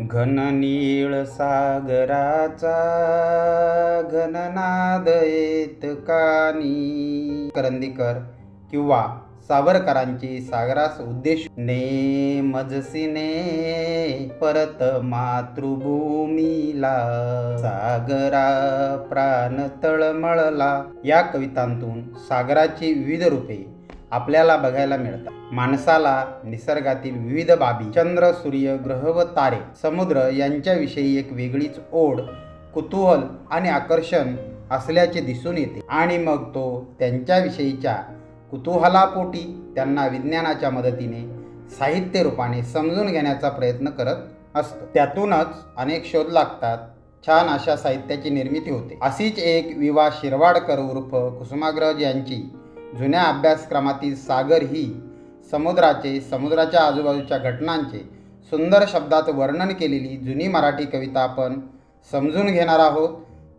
घन नीळ सागराचा घननाद येत कानी. करंदीकर किंवा सावरकरांची सागरास उद्देश ने मजसीने परत मातृभूमीला. सागरा प्राण तळमळला या कवितांतून सागराची विविध रूपे आपल्याला बघायला मिळतात. माणसाला निसर्गातील विविध बाबी चंद्र सूर्य ग्रह व तारे समुद्र यांच्याविषयी एक वेगळीच ओढ कुतूहल आणि आकर्षण असल्याचे दिसून येते. आणि मग तो त्यांच्याविषयीच्या कुतूहलापोटी त्यांना विज्ञानाच्या मदतीने साहित्य रूपाने समजून घेण्याचा प्रयत्न करत असतो. त्यातूनच अनेक शोध लागतात. छान अशा साहित्याची निर्मिती होते. अशीच एक विवा शिरवाडकर उर्फ कुसुमाग्रज यांची जुन्या अभ्यासक्रमातील सागर ही समुद्राचे समुद्राच्या आजूबाजूच्या घटनांचे सुंदर शब्दात वर्णन केलेली जुनी मराठी कविता आपण समजून घेणार आहोत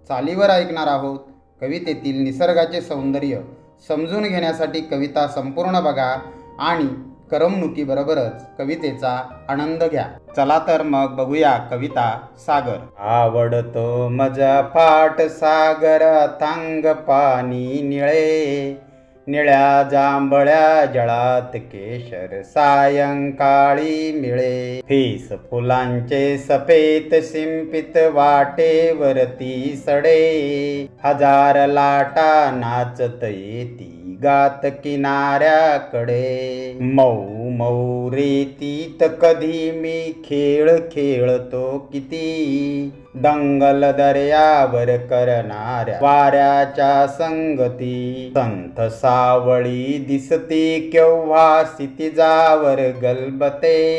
चालीवर ऐकणार आहोत. कवितेतील निसर्गाचे सौंदर्य समजून घेण्यासाठी कविता संपूर्ण बघा आणि करमणुकीबरोबरच कवितेचा आनंद घ्या. चला तर मग बघूया कविता सागर. आवडतो मजा पाठ सागर तांग पाणी निळे. निळ्या जांभळ्या जळात केशर सायंकाळी मिळे. फीस फुलांचे सफेद शिंपित वाटेवरती सडे. हजार लाटा नाचत येती गात किनाऱ्याकडे. मऊ मौरेतीत कधी मी खेळ खेळतो किती? दंगल दर्यावर करणाऱ्या वाऱ्याच्या संगती. संथ सावळी दिसते केव्हा सितिजावर गलबते.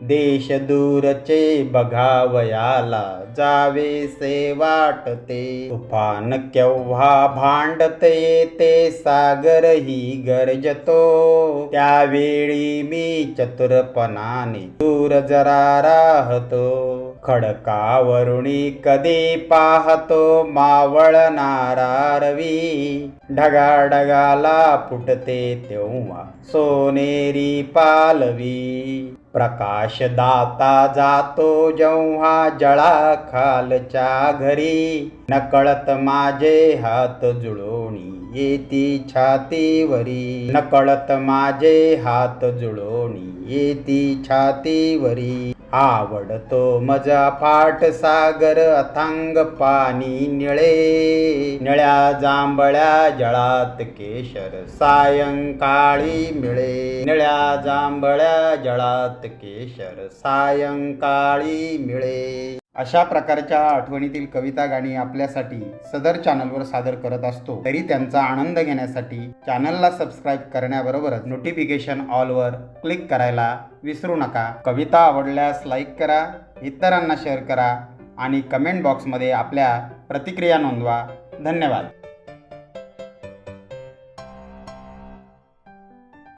देश दूरचे बघावयाला जावेसे वाटते. तुफान केव्हा भांडते ते सागर ही गरजतो. त्यावेळी मी चतुरपणाने दूर जरा राहतो. खडकावरुणी कधी पाहतो मावळणारा रवी ढगा ढगाला फुटते तेव्हा सोनेरी पालवी. प्रकाश दाता जातो जेव्हा जळा खालच्या घरी. नकळत माझे हात जुळवणी येती छातीवरी. नकळत माझे हात जुळवणी येती छातीवरी. आवडतो मजा फाट सागर अथांग पाणी निळे. निळ्या जांभळ्या जळात केशर सायंकाळी मिळे. निळ्या जांभळ्या जळात केशर सायंकाळी मिळे. अशा प्रकारच्या आठवणीतील कविता गाणी आपल्यासाठी सदर चॅनलवर सादर करत असतो. तरी त्यांचा आनंद घेण्यासाठी चॅनलला सबस्क्राईब करण्याबरोबरच नोटिफिकेशन ऑलवर क्लिक करायला विसरू नका. कविता आवडल्यास लाईक करा इतरांना शेअर करा आणि कमेंट बॉक्समध्ये आपल्या प्रतिक्रिया नोंदवा. धन्यवाद.